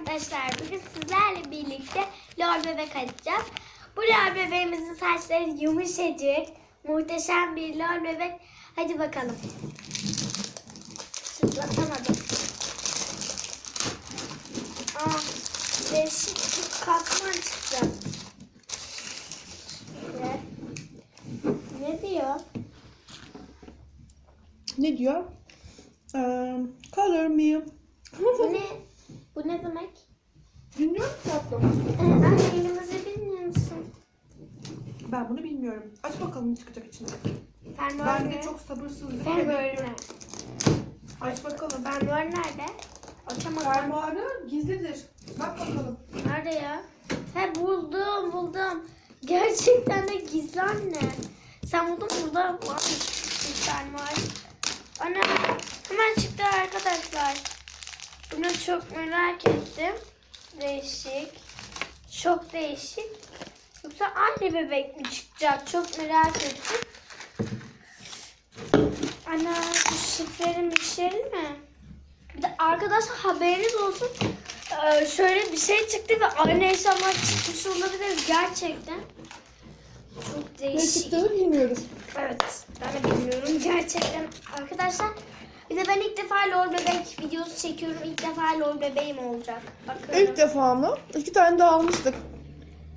arkadaşlar. Bugün sizlerle birlikte lor bebek açacağız. Bu lor bebeğimizin saçları yumuşacık. Muhteşem bir lor bebek. Hadi bakalım. Şıklatamadım. Aa, değişik bir katman çıktı. Ne? Ne diyor? Ne diyor? Ee, color me. Ne? Bu ne demek? Bilmiyorum tatlım. Ee, anne elimizi bilmiyor musun? Ben bunu bilmiyorum. Aç bakalım ne çıkacak içinde. Fermuar Ben de çok sabırsızlık Fermuar bekliyorum. ne? Aç bakalım. Fermuar nerede? Açamadım. Fermuarı gizlidir. Bak bakalım. Nerede ya? He buldum buldum. Gerçekten de gizli anne. Sen buldun mu? burada varmış bir fermuar. Ana hemen çıktı arkadaşlar. Bunu çok merak ettim. Değişik. Çok değişik. Yoksa aynı bebek mi çıkacak? Çok merak ettim. Ana şifreli mişeli mi? Bir de arkadaşlar haberiniz olsun. Ee, şöyle bir şey çıktı ve aynı eşyalar çıkmış olabilir gerçekten. Çok Ne değişik. çıktığını bilmiyoruz. Evet, ben de bilmiyorum gerçekten. Arkadaşlar, bir de ben ilk defa lol bebek videosu çekiyorum. İlk defa lol bebeğim olacak. Bakın. İlk defa mı? İki tane daha almıştık.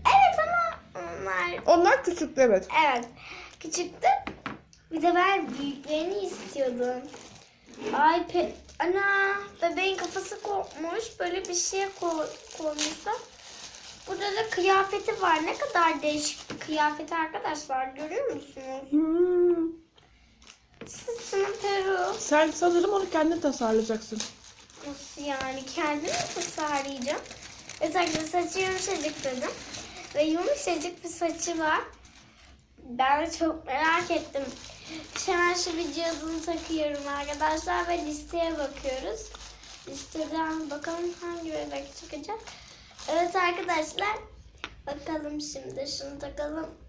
Evet ama onlar Onlar küçüktü evet. Evet. Küçüktü. Bir de ben büyüklerini istiyordum. Ay pe... Ana bebeğin kafası kopmuş. Böyle bir şey koy, koymuşlar. Burada da kıyafeti var. Ne kadar değişik bir kıyafet arkadaşlar. Görüyor musunuz? Hmm. Saçını Sen sanırım onu kendin tasarlayacaksın. Nasıl yani? Kendimi mi tasarlayacağım? Özellikle saçı yumuşacık dedim. Ve yumuşacık bir saçı var. Ben çok merak ettim. Hemen şu bir takıyorum arkadaşlar ve listeye bakıyoruz. Listeden bakalım hangi bebek çıkacak. Evet arkadaşlar. Bakalım şimdi şunu takalım.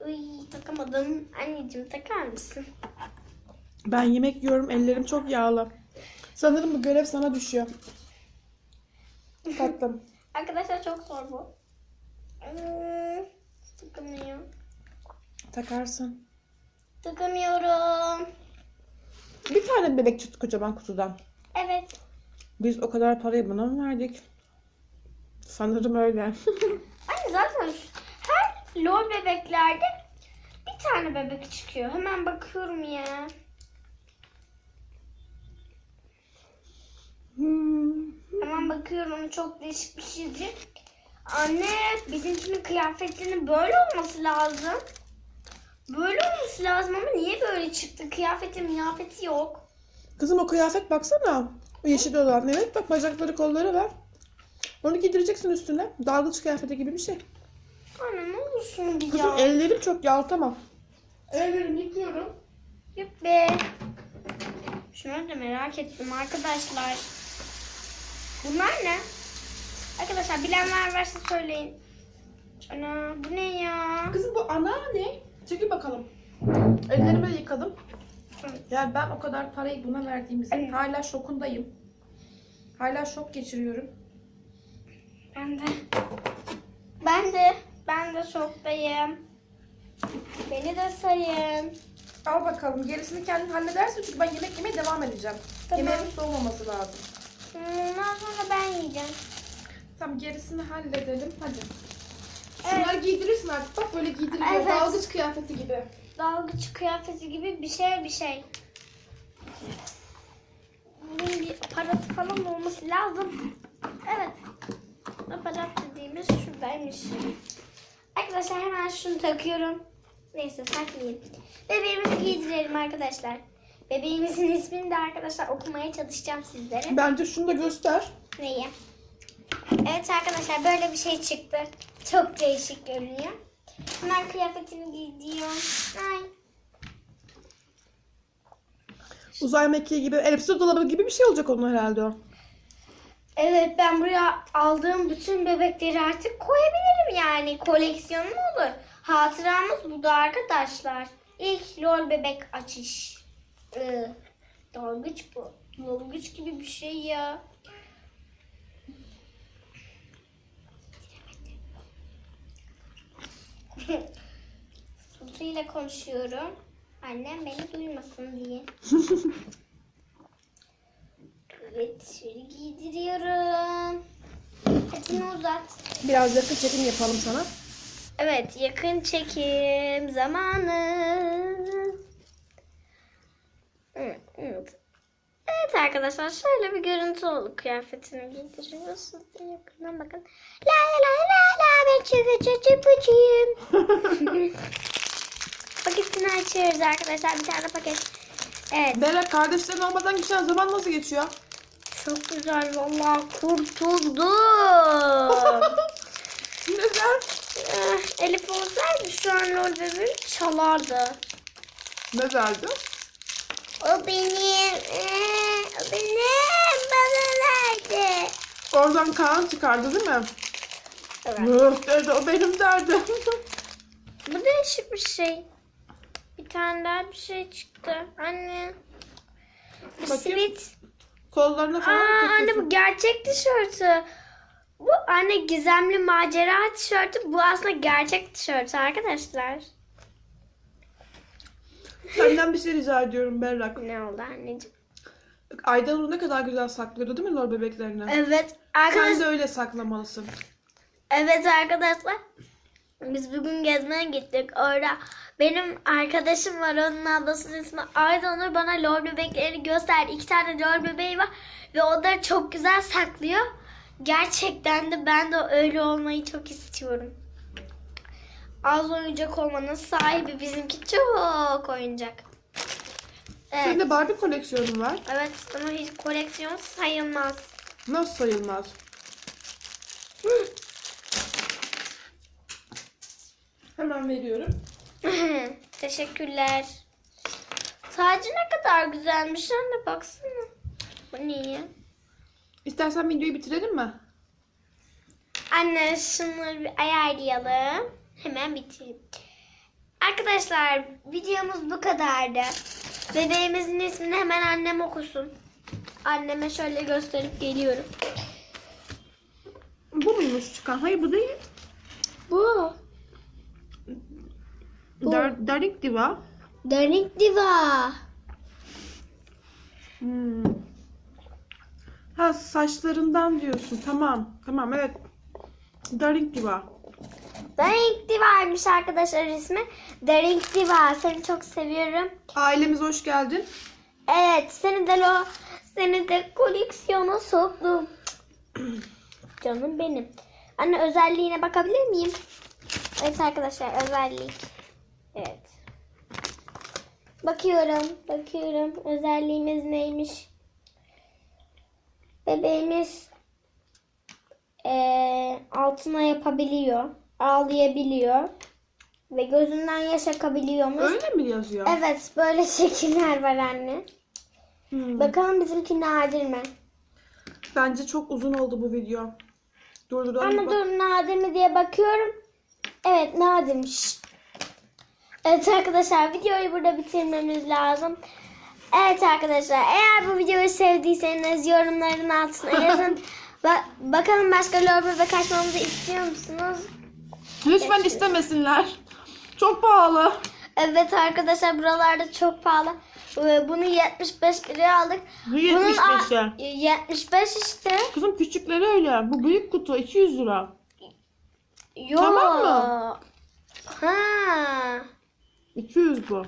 Uy takamadım. Anneciğim takar mısın? Ben yemek yiyorum. Ellerim çok yağlı. Sanırım bu görev sana düşüyor. Tatlım. Arkadaşlar çok zor bu. Hmm, Takamıyor. Takarsın. Takamıyorum. Bir tane bebek çıktı kocaman kutudan. Evet. Biz o kadar parayı buna mı verdik? Sanırım öyle. Anne zaten lol bebeklerde bir tane bebek çıkıyor. Hemen bakıyorum ya. Hemen bakıyorum çok değişik bir şeydi. Anne bizimkinin kıyafetinin böyle olması lazım. Böyle olması lazım ama niye böyle çıktı? Kıyafeti yok. Kızım o kıyafet baksana. O yeşil olan. Evet bak bacakları kolları var. Onu giydireceksin üstüne. Dalgıç kıyafeti gibi bir şey. Anne ne olursun bir Kızım ya. ellerim çok yağlı tamam. Ellerimi yıkıyorum. Yok be. Şunları da merak ettim arkadaşlar. Bunlar ne? Arkadaşlar bilenler varsa söyleyin. Ana bu ne ya? Kızım bu ana ne? Çekil bakalım. Ellerimi de yıkadım. Yani ben o kadar parayı buna verdiğimizde Evet. hala şokundayım. Hala şok geçiriyorum. Ben de. Ben de. Ben de şoktayım. Beni de sayın. Al bakalım gerisini kendin halledersin çünkü ben yemek yemeye devam edeceğim. Tamam. Yemeğimin soğumaması lazım. Ondan sonra ben yiyeceğim. Tamam gerisini halledelim hadi. Evet. Şunları giydirirsin artık bak böyle giydiriliyor. Evet. Dalgıç kıyafeti gibi. Dalgıç kıyafeti gibi bir şey bir şey. Bunun bir aparatı falan olması lazım. Evet. Aparat dediğimiz şuradaymış. Arkadaşlar hemen şunu takıyorum. Neyse saklayayım. Bebeğimizi giydirelim arkadaşlar. Bebeğimizin ismini de arkadaşlar okumaya çalışacağım sizlere. Bence şunu da göster. Neyi? Evet arkadaşlar böyle bir şey çıktı. Çok değişik görünüyor. Hemen kıyafetini giyiyorum. Ay. Uzay mekiği gibi, elbise dolabı gibi bir şey olacak onun herhalde o. Evet ben buraya aldığım bütün bebekleri artık koyabilirim yani. Koleksiyonum olur. Hatıramız bu da arkadaşlar. İlk lol bebek açış. Ee, dalgıç bu. Dalgıç gibi bir şey ya. Sıltıyla konuşuyorum. Annem beni duymasın diye. evet şöyle giydiriyorum. Etini uzat. Biraz yakın çekim yapalım sana. Evet yakın çekim zamanı. Evet, evet. Evet arkadaşlar şöyle bir görüntü oldu kıyafetini de yakından bakın. La la la la ben çıkı çıkı çıkıcıyım. Paketini açıyoruz arkadaşlar bir tane paket. Evet Berrak kardeşlerin olmadan geçen zaman nasıl geçiyor? Çok güzel vallahi kurtuldum. Neden? Eh, Elif olsaydı şu an o bebeği çalardı. Ne verdi? O benim. Ee, o benim. Bana nerede? Oradan Kaan çıkardı değil mi? Evet. Öh derdi o benim derdi. Bu değişik bir şey. Bir tane daha bir şey çıktı. Anne. Bir Bakayım. sivit. Kollarına Aa, falan anne takıyorsun? bu gerçek tişörtü. Bu anne gizemli macera tişörtü. Bu aslında gerçek tişörtü arkadaşlar. Senden bir şey rica ediyorum Berrak. Ne oldu anneciğim? Aydanur ne kadar güzel saklıyordu değil mi lor bebeklerini? Evet Sen arkadaşlar. de öyle saklamalısın. Evet arkadaşlar. Biz bugün gezmeye gittik. Orada benim arkadaşım var. Onun ablasının ismi Aydanur. Bana lor bebeklerini gösterdi. İki tane lor bebeği var. Ve onları çok güzel saklıyor. Gerçekten de ben de öyle olmayı çok istiyorum. Az oyuncak olmanın sahibi bizimki çok oyuncak. Evet. Senin de Barbie koleksiyonun var. Evet ama hiç koleksiyon sayılmaz. Nasıl sayılmaz? Hemen veriyorum. Teşekkürler. Tacı ne kadar güzelmiş anne baksana. Bu niye? İstersen videoyu bitirelim mi? Anne şunları bir ayarlayalım. Hemen bitireyim. Arkadaşlar videomuz bu kadardı. Bebeğimizin ismini hemen annem okusun. Anneme şöyle gösterip geliyorum. Bu muymuş çıkan? Hayır bu değil. Bu. Dar Diva. Dönük diva. Hmm. Ha saçlarından diyorsun. Tamam. Tamam evet. Daring Diva. Daring Diva'ymış arkadaşlar ismi. Daring Diva. Seni çok seviyorum. Ailemiz hoş geldin. Evet, seni de lo, seni de koleksiyona soktum. Canım benim. Anne özelliğine bakabilir miyim? Evet arkadaşlar özellik. Bakıyorum, bakıyorum. Özelliğimiz neymiş? Bebeğimiz eee, altına yapabiliyor, ağlayabiliyor ve gözünden yaş akabiliyormuş. Öyle mi yazıyor? Evet, böyle şekiller var anne. Hmm. Bakalım bizimki nadir mi? Bence çok uzun oldu bu video. Durduralım. Ama bak. dur nadir mi diye bakıyorum. Evet nadirmiş. Evet arkadaşlar videoyu burada bitirmemiz lazım. Evet arkadaşlar eğer bu videoyu sevdiyseniz yorumların altına yazın. Ba- bakalım başka lor bebek açmamızı istiyor musunuz? Lütfen istemesinler. Çok pahalı. Evet arkadaşlar buralarda çok pahalı. Ee, Bunu 75 liraya aldık. Bunun 75 a- 75 işte. Kızım küçükleri öyle. Bu büyük kutu 200 lira. Yok. Tamam mı? Ha. 200 bu.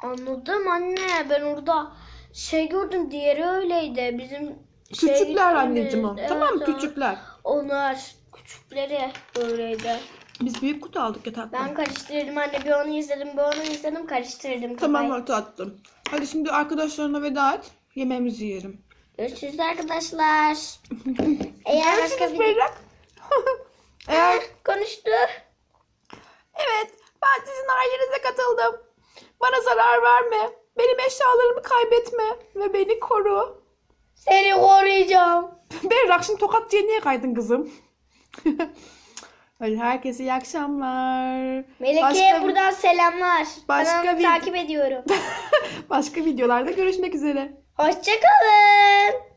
Anladım anne. Ben orada şey gördüm. Diğeri öyleydi. Bizim şey Küçükler gittiğimiz- anneciğim o. Evet, tamam mı? Küçükler. Onlar küçükleri öyleydi. Biz büyük kutu aldık ya tatlım. Ben karıştırdım anne. Bir onu izledim, bir onu izledim. Karıştırdım. Tamam kafayı. hadi tatlım. Hadi şimdi arkadaşlarına veda et. Yemeğimizi yiyelim. Görüşürüz arkadaşlar. Eğer başka Görüşürüz. Berrak. Eğer Konuştu. Evet, ben sizin ailenize katıldım. Bana zarar verme. Benim eşyalarımı kaybetme ve beni koru. Seni koruyacağım. Berrak şimdi tokat diye niye kaydın kızım? Hadi herkese iyi akşamlar. Melike'ye Başka- buradan selamlar. Başka Kanalımı bir- takip ediyorum. Başka videolarda görüşmek üzere. Hoşçakalın.